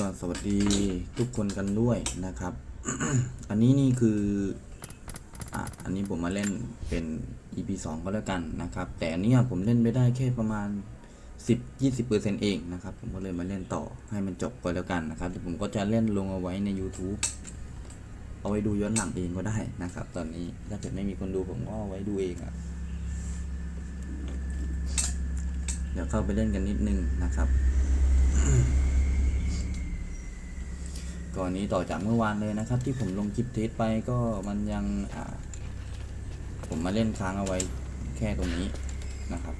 ก็สวัสดีทุกคนกันด้วยนะครับ อันนี้นี่คืออะอันนี้ผมมาเล่นเป็น EP 2 ก็แล้วกันนะครับ แต่อันนี้ผมเล่นไปได้แค่ประมาณ 10-20%เองนะครับ ผมก็เลยมาเล่นต่อให้มันจบก็แล้วกันนะครับผมก็จะเล่นลงเอาไว้ใน YouTube เอาไว้ดูย้อนหลังเองก็ได้นะครับ ตอนนี้ถ้าเกิดไม่มีคนดูผมก็เอาไว้ดูเองอะเดี๋ยวเข้าไปเล่นกันนิดนึงนะครับ ก่อนนี้ต่อจากเมื่อวานเลยนะครับ ที่ผมลงคลิปเทสไปก็มันยังผมมาเล่นค้างเอาไว้แค่ตรงนี้นะครับ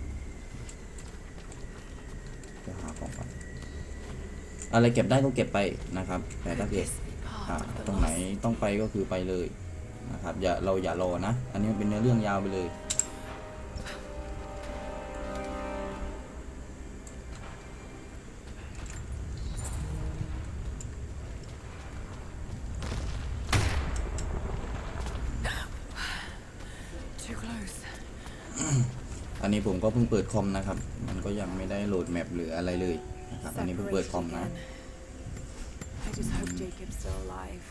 จะหาของก่อนอะไรเก็บได้ก็เก็บไปนะครับแต่ถ้าเกิดตรงไหนต้องไปก็คือไปเลยนะครับอย่าเราอย่ารอนะ อันนี้มันเป็นเนื้อเรื่องยาวไปเลย เพิ่งเปิดคอมนะครับ มันก็ยังไม่ได้โหลดแมปหรืออะไรเลยนะครับอันนี้เพิ่งเปิดคอม Separated นะ again. I just hope Jacob's still alive.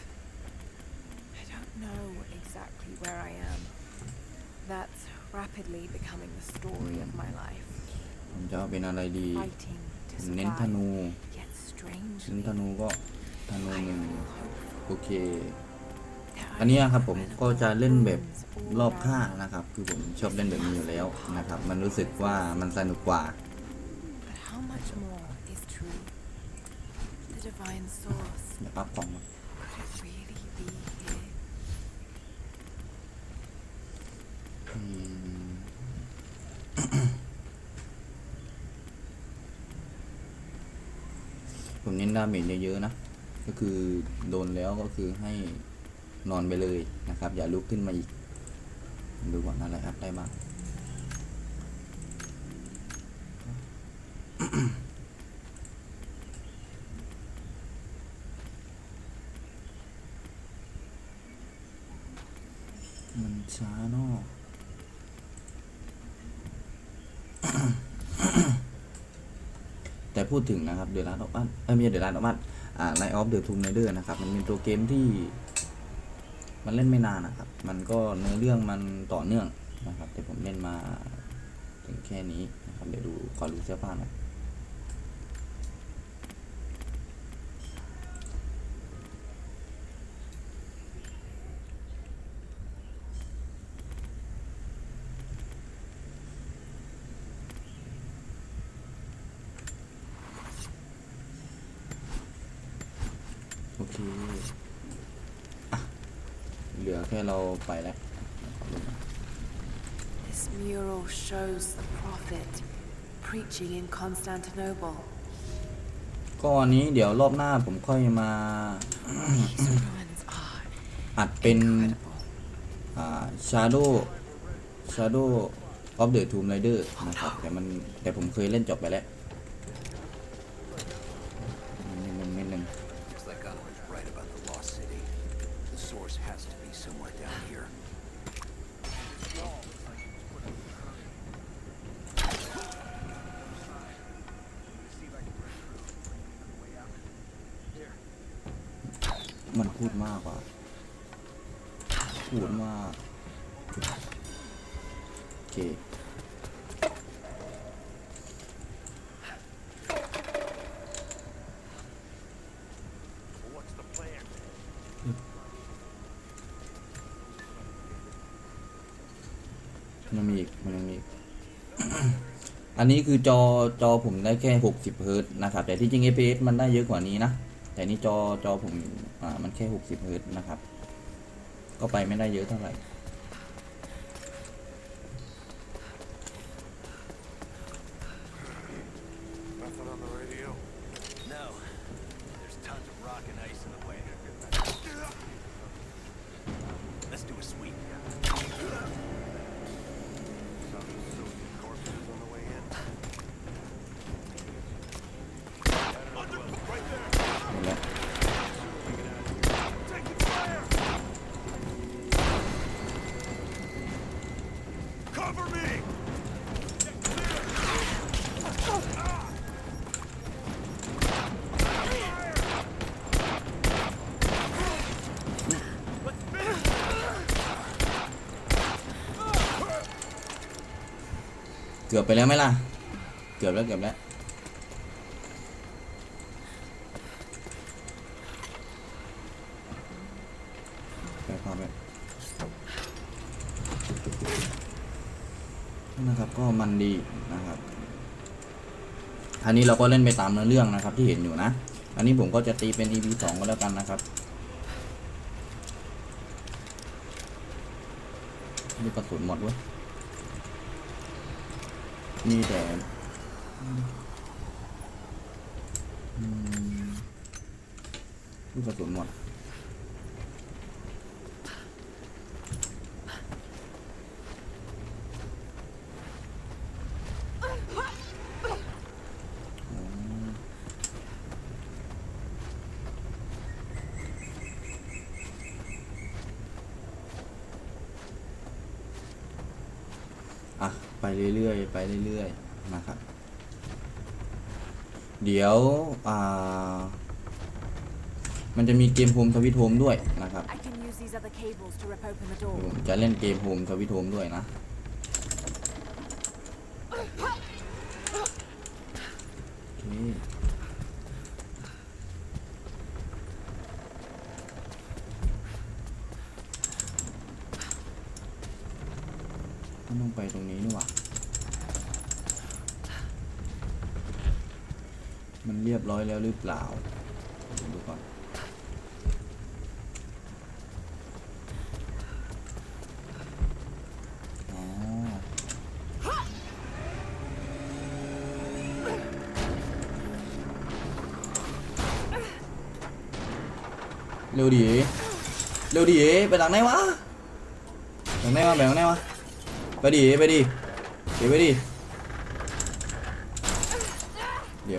I don't know exactly where I am. That's rapidly becoming the story of my life. ผมจะเอาเป็นอะไรดี Fighting ผ to มเน้นธ survive. นู Yet ซึ่ง strangely, ธนูก็ธนู I หนึ่ง feel hopeful. โอเค There อันนี้ครับผมก็จะเล่นแบบรอบข้างนะครับ คือผมชอบเล่นแบบนี้อยู่แล้วนะครับ มันรู้สึกว่ามันสนุกกว่า But how much more is true? The divine source. เดี๋ยวปั๊บของผมเน้นดาเมจเยอะๆนะ ก็คือโดนแล้วก็คือให้ นอนไปเลยนะครับ อย่าลุกขึ้นมาอีก ดูก่อนอะไรครับได้บ้างมันช้าเนาะแต่พูดถึงนะครับเด e ล a นออฟอันเอ้ยไม่ใช่เด e ล a นออฟอันอ่าไลออฟเดอะทูมไนเดอร์นะครับ มันเป็นตัวเกมที่ มันเล่นไม่นานนะครับ มันก็เนื้อเรื่องมันต่อเนื่องนะครับ แต่ผมเล่นมาถึงแค่นี้นะครับ เดี๋ยวดูขอดูเสื้อผ้าหน่อยโอเค อะ เหลือแค่เราไปแล้วขอดูหน่อย This mural shows the prophet preaching in Constantinople. ก็อันนี้เดี๋ยวรอบหน้าผมค่อยมา These ruins are อัดเป็น incredible. อ่า Shadow Shadow of the Tomb Raider นะครับแต่มันแต่ผมเคยเล่นจบไปแล้ว พูดมากกว่าพูดมากโอเคมันยังมีอีกมันยังมีอีก อันนี้คือจอจอผมได้แค่ 60เฮิร์ตนะครับ แต่ที่จริง FPS มันได้เยอะกว่านี้นะ แต่นี่จอจอผม มันแค่ 60เฮิร์ตนะครับ ก็ไปไม่ได้เยอะเท่าไหร่ Nothing on the radio? No. There's tons of rock and ice in the way. Let's do a sweep. Some Soviet corpses on the way in. หมดแล้ว Cover me! โเกือบไปแล้วไหมล่ะ เกือบแล้วเกือบแล้ว ไปพอไปนะครับก็มันดีนะครับ อันนี้เราก็เล่นไปตามเนื้อเรื่องนะครับที่เห็นอยู่นะ อันนี้ผมก็จะตีเป็น EP สองก็แล้วกันนะครับนี่กระสุนหมดเว้ย มีแต่อืมลูกกระสุนหมด เรื่อยๆไปเรื่อยๆนะครับ เดี๋ยวอ่ามันจะมีเกมโฮมทวิตโฮมด้วยนะครับ I can use these other cables to rip open the เดี๋ยว door. ผมจะเล่นเกมโฮมทวิตโฮมด้วยนะโอเคไม่ต้องไปตรงนี้นี่หว่า มัน เรียบร้อยแล้วหรือเปล่า ดูก่อนเร็วดีเร็วดีไปทางไหนวะทางไหนวะไปทางไหนวะ ไปดิ ไปดิ เดี๋ยวไปดิ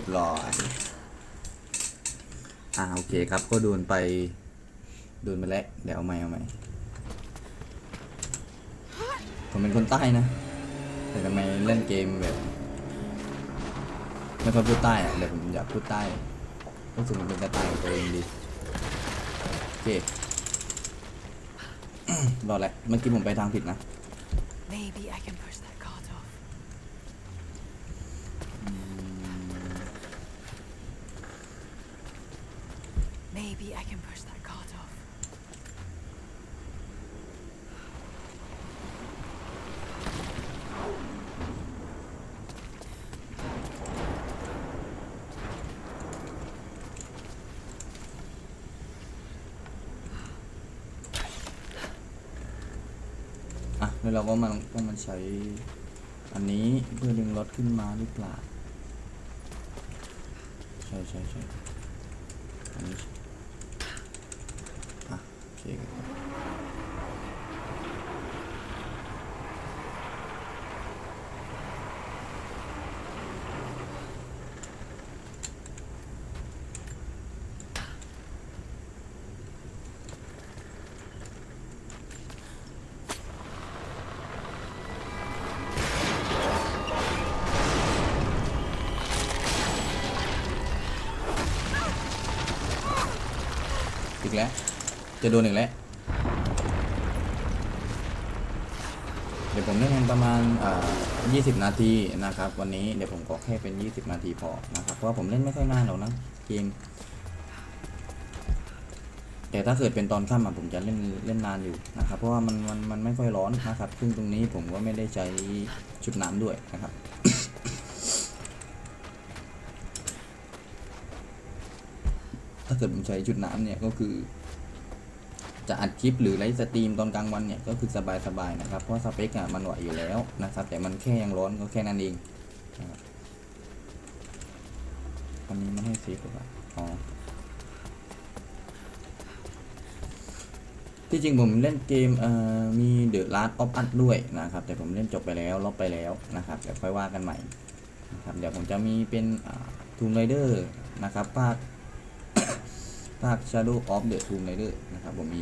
เร้อย อ่าโอเคครับก็โดนไปโดนไปแล้วเดี๋ยวเอาใหม่เอาใหม่ผมเป็นคนใต้นะ แต่ทำไมเล่นเกมแบบไม่ค่อยพูดใต้อะเดี๋ยวผมอยากพูดใต้รู้สึกมันเป็นสไตล์ของตัวเองดีโอเครอดแล้วเมื่อกี้ผมไปทางผิดนะ Maybe I can push that cart off. Maybe I can push that cart off. อะแล้วเราก็มันก็มันใช้อันนี้เพื่อดึงรถขึ้นมาหรือเปล่าใช่ใช่ใช่อันนี้ อะโอ จะโดนอีกแล้ว เดี๋ยวผมเล่นกันประมาณอ่า20 นาทีนะครับ วันนี้เดี๋ยวผมก็แค่เป็น 20 นาทีพอนะครับ เพราะว่าผมเล่นไม่ค่อยนานหรอกนะเกม แต่ถ้าเกิดเป็นตอนค่ำอะผมจะเล่นเล่นนานอยู่นะครับ เพราะว่ามันมันมันไม่ค่อยร้อนนะครับ ซึ่งตรงนี้ผมก็ไม่ได้ใช้ชุดน้ำด้วยนะครับถ้าเกิดผมใช้ชุดน้ำเนี่ยก็คือ จะอัดคลิปหรือไลฟ์สตรีมตอนกลางวันเนี่ยก็คือสบายๆนะครับ เพราะสเปคอะมันไหวอยู่แล้วนะครับ แต่มันแค่ยังร้อนก็แค่นั้นเองอันนี้ไม่ให้เซฟหรือเปล่าอ๋อที่จริงผมเล่นเกมเอ่อมี The Last of Us ด้วยนะครับ แต่ผมเล่นจบไปแล้วลบไปแล้วนะครับเดี๋ยวค่อยว่ากันใหม่นะครับเดี๋ยวผมจะมีเป็นทูมไรเดอร์นะครับภาค ภาค Shadow of the Tomb Raider นะครับผมมี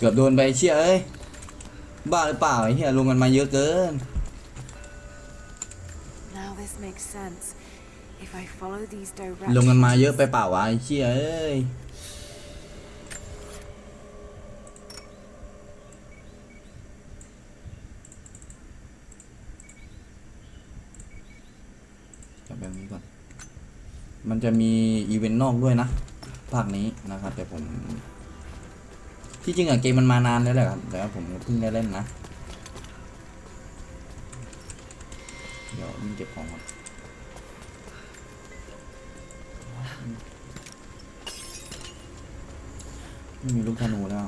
เกือบโดนไปเชี่ยเอ้ย บ้าหรือเปล่าไอ้เหี้ยลงกันมาเยอะเกิน Now this makes sense. If I follow these ลงกันมา directions. เยอะไปเปล่าวะไอ้เชี่ยเอ้ย จับแบบนี้ก่อน มันจะมีอีเวนต์นอกด้วยนะ ภาคนี้นะครับแต่ผม ที่จริงอะเกมมันมานานแล้วแหละครับแต่ว่าผมเพิ่งได้เล่นนะ เดี๋ยวยิ่งเก็บของก่อนไม่มีลูกธนูแล้ว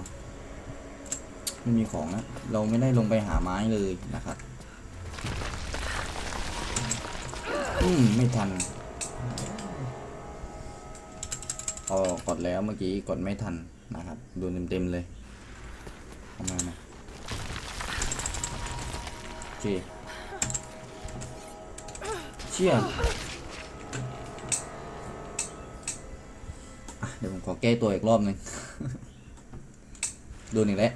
ไม่มีของนะเราไม่ได้ลงไปหาไม้เลยนะครับ อืม ไม่ทันพอกดแล้วเมื่อกี้กดไม่ทัน นะครับดนเต็มๆเลยเอามานะโอเคเชี่ยเดี๋ยวผมขอแก้ตัวอีกรอบหนึ่งโดนอีกแล้ว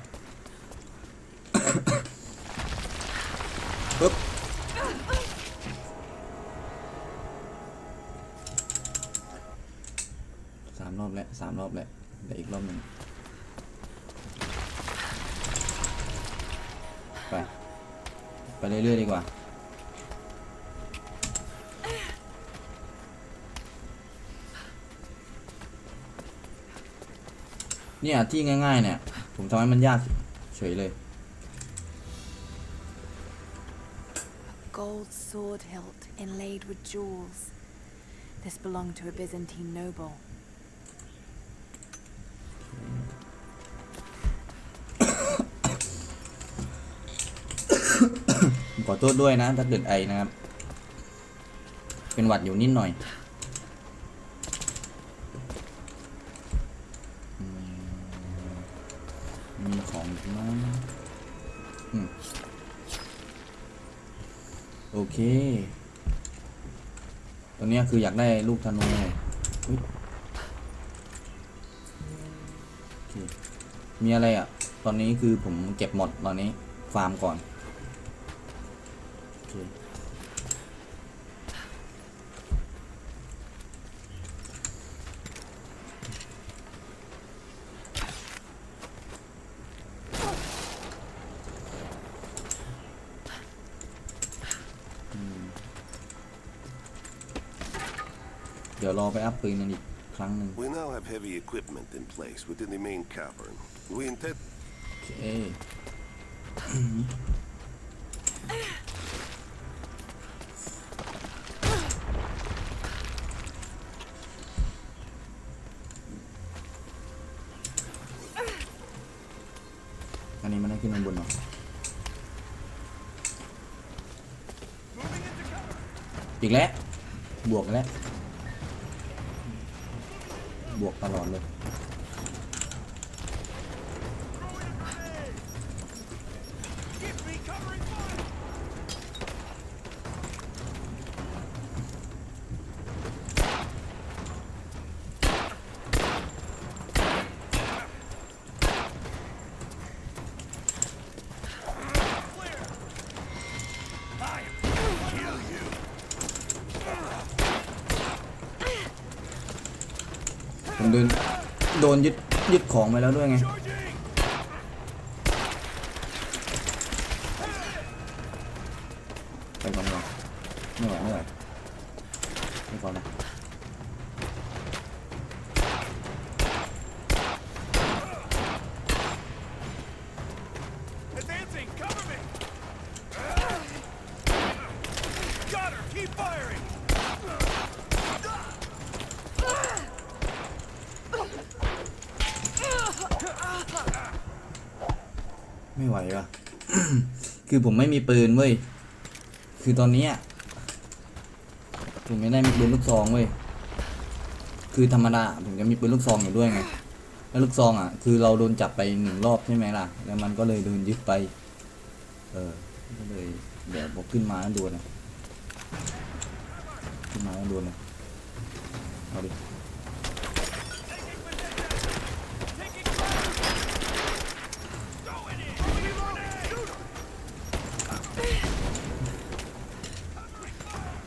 ปึ๊บสามรอบแล้วสามรอบแล้ว เดี๋ยวอีกรอบหนึ่งไป ไปเรื่อยๆดีกว่า เนี่ยที่ง่ายๆเนี่ย ผมทำให้มันยากเฉยเลย Gold sword hilt inlaid with jewels. This belonged to a Byzantine noble. ขอโทษด้วยนะ ถ้าเกิดไอนะครับ เป็นหวัดอยู่นิดหน่อย มีของอีกมอืมโอเคตัวเนี้ยคืออยากได้ลูกธนูมีอะไรอะ ตอนนี้คือผมเก็บหมดตอนนี้ ฟาร์มก่อน ดี๋ยวรอไปอัพปืนกันอีกครั้งหนึ่ง We now have heavy equipment in place within the main cavern. We intend โอเค อันนี้มันได้ขึ้นข้างบนเหรอ อีกแล้ว บวกแล้วบ วกตลอดเลย โดนโดนยึดยึดของไปแล้วด้วยไง ไปก่อนก่อนไม่ไหวไม่ไหวไปก่อนนะ Advancing! Cover me! Got her! Keep firing! ไม่ไหวว่ะ คือผมไม่มีปืนเว้ย คือตอนนี้ผมไม่ได้มีปืนลูกซองเว้ย คือธรรมดาผมจะมีปืนลูกซองอยู่ด้วยไง แล้วลูกซองอะ คือเราโดนจับไปหนึ่งรอบใช่ไหมล่ะ แล้วมันก็เลยโดนยึดไป เออก็เลยเดี๋ยวผมขึ้นมาดนนะ ขึ้นมาดนนะเอาดิ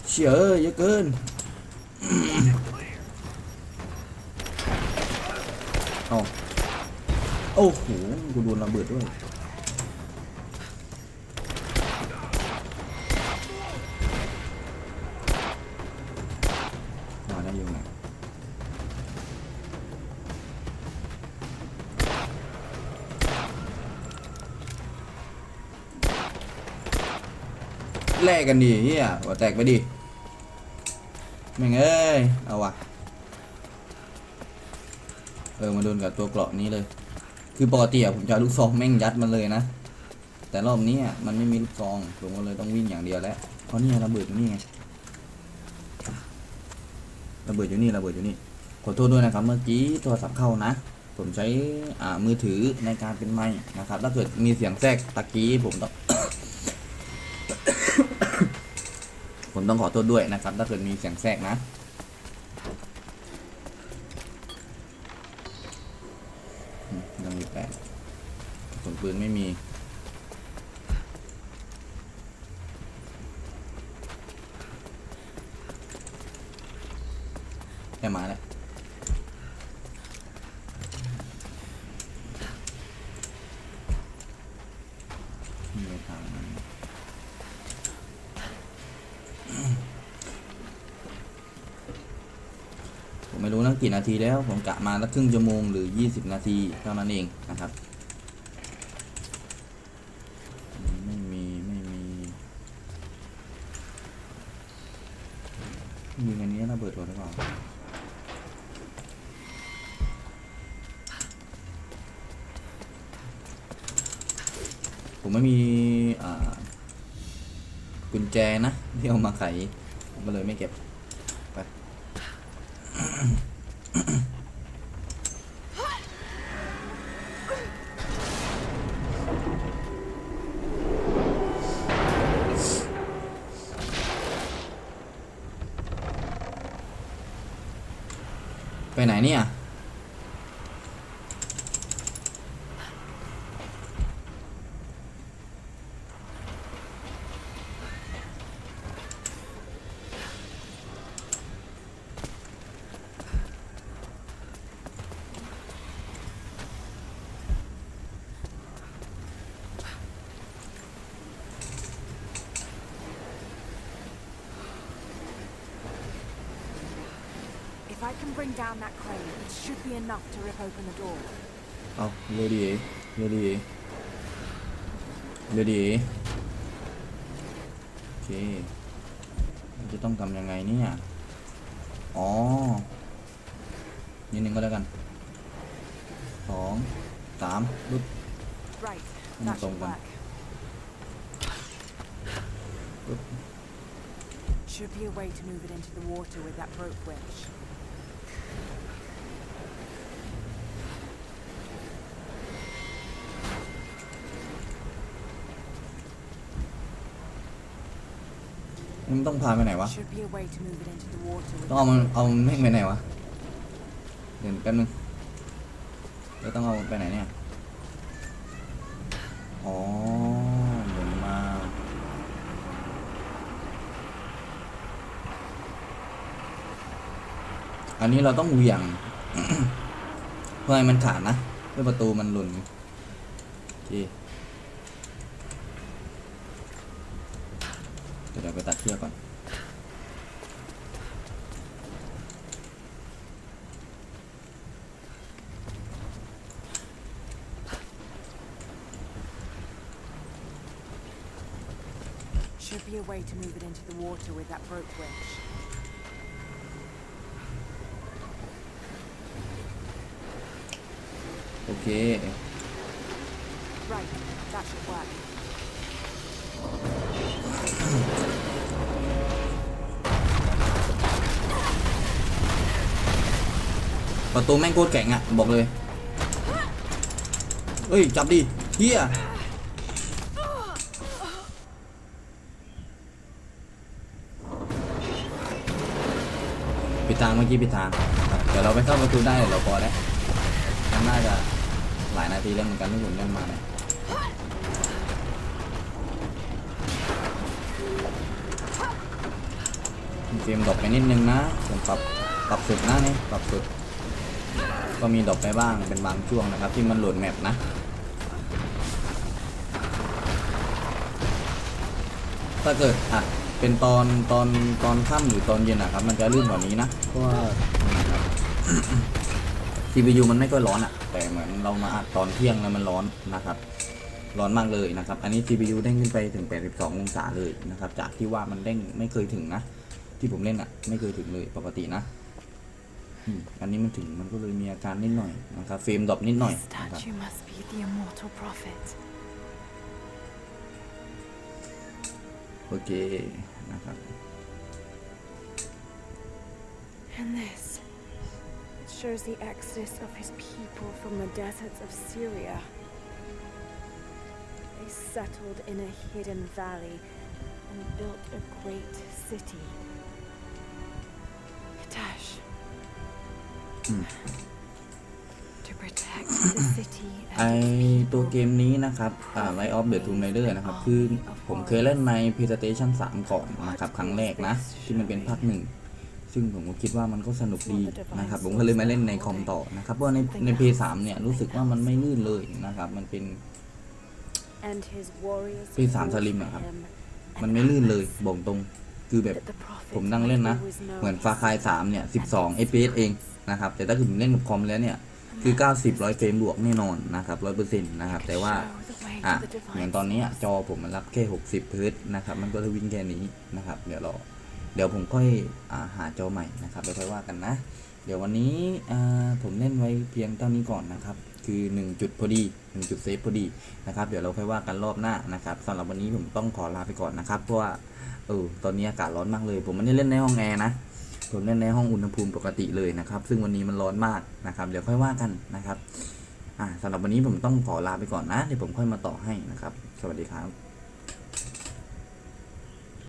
เชี่ยเอ้ยเยอะเกินเอาโอ้โหกูโดนระเบิดด้วยมาได้ยังไงแลกกันดิเฮียหัวแตกไปดิ แม่งเอ้ย เอาวะเออมาโดนกับตัวเกราะนี้เลย คือปกติอะผมจะลูกซองแม่งยัดมันเลยนะ แต่รอบนี้อะมันไม่มีลูกซอง ผมก็เลยต้องวิ่งอย่างเดียวแล้ว เพราะนี่ระเบิดอยู่นี่ไง ระเบิดอยู่นี่ระเบิดอยู่นี่ ขอโทษด้วยนะครับเมื่อกี้โทรศัพท์เข้านะ ผมใช้อ่ามือถือในการเป็นไม้นะครับ ถ้าเกิดมีเสียงแทรกตะกี้ผมต้อง ผมต้องขอโทษด้วยนะครับ ถ้าเกิดมีเสียงแทรกนะ ยังมีแปดกระสุนปืนไม่มีแค่มาแล้วมีทางนั้นผมไม่รู้นะ กี่นาทีแล้ว ผมกะมาละครึ่งชั่วโมงหรือ 20 นาทีเท่านั้นเอง ไปไหนเนี่ย If I can bring down that crane, it should be enough to rip open the door. เอาเรือดีเรือดีเรือดีโอเคเราจะต้องทำยังไงเนี่ย อ๋อ นิดนึงก็แล้วกันสองสามปึ๊บ Right, Mm, that should don't then. work. Oop. Should be a way to move it into the water with that rope winch. มันต้องพาไปไหนวะ Should be a way to move it into the water with ต้องเอา that มัน rope เอามันแม่งไปไหนวะ เดี๋ยวแป๊บนึงแล้วต้องเอาไปไหนเนี่ย อ๋อหมุนมา อันนี้เราต้องเหวี่ยง เพื่อให้มันขาดนะ เพื่อประตูมันหล่นโอเค ดี๋ยวเราไปตัดเชือกก่อน Should be a way to move it into the water with that rope winch. โอเค Right, that should work. ประตูแม่งโคตรแข็งอะบอกเลยเอ้ยจับดิเฮียปิดทางเมื่อกี้ปิดทางเดี๋ยวเราไปเข้าประตูได้เราพอแล้วนน่าจะหลายนาทีแล้วเหมือนกันที่ผมเล่นมาเนี่ยเกมดรอปไปนิดนึงนะผมปรับปรับสุดนะนี่ปรับสุด ก็มีดรอปไปบ้างเป็นบางช่วงนะครับ ที่มันโหลดแมปนะ ถ้าเกิดอะเป็นตอนตอนตอนค่ำหรือตอนเย็นอะครับ มันจะลื่นกว่านี้นะเพราะว่านะครับ CPU มันไม่ค่อยร้อนอะแต่เหมือนเรามาอัดตอนเที่ยงแล้วมันร้อนนะครับ ร้อนมากเลยนะครับ อันนี้ CPU เด้งขึ้นไปถึง 82 องศาเลยนะครับ จากที่ว่ามันเด้งไม่เคยถึงนะ ที่ผมเล่นอะไม่เคยถึงเลยปกตินะ อืมอันนี้มันถึงมันก็เลยมีอาการนิดหน่อยนะครับเฟรมดรอปนิดหน่อย This นะครับ statue must be the immortal prophet. โอเคนะครับ And this. It shows the exodus of his people from the deserts of Syria. They settled in a hidden valley and built a great city. ไอ and its ตัว people. เกมนี้นะครับอ่า Light of the Tomb Raider นะครับ คือผมเคยเล่นใน PlayStation 3 ก่อนนะครับ ครั้งแรกนะ ที่มันเป็นภาคหนึ่ง ซึ่งผมก็คิดว่ามันก็สนุกดีนะครับ ผมก็เลยมาเล่นในคอมต่อนะครับ เพราะว่าในใน PS3 เนี่ย รู้สึกว่ามันไม่ลื่นเลยนะครับ มันเป็น And his warriors พี่สาม fought สลิม for อะครับ him มันไม่ลื่นเลยบอกตรง คือแบบ that the prophet ผมนั่งเล่นนะ might always know เหมือน his ฟาคาย3เนี่ย12 FPS เองนะครับ แต่ถ้าคือผมเล่นกับคอมแล้วเนี่ย คือ 90 100เฟรมบวกแน่นอนนะครับ100%นะครับ แต่ว่า show the way to อะ the divine เหมือนตอนนี้อะจอผมมันรับแค่ 60เฮิร์ตซ์นะครับ มันก็จะวิ่งแค่นี้นะครับ เดี๋ยวรอเดี๋ยวผมค่อยอาหาจอใหม่นะครับแล้วค่อยว่ากันนะ เดี๋ยววันนี้อ่าผมเล่นไว้เพียงเท่านี้ก่อนนะครับ คือ1จุดพอดี1จุดเซฟพอดีนะครับ เดี๋ยวเราค่อยว่ากันรอบหน้านะครับสำหรับวันนี้ผมต้องขอลาไปก่อนนะครับเพราะว่าเออตอนนี้อากาศร้อนมากเลย ผมไม่ได้เล่นในห้องแอร์นะผมเล่นในห้องอุณหภูมิปกติเลยนะครับ ซึ่งวันนี้มันร้อนมากนะครับ เดี๋ยวค่อยว่ากันนะครับอ่าสำหรับวันนี้ผมต้องขอลาไปก่อนนะเดี๋ยวผมค่อยมาต่อให้นะครับ สวัสดีครับ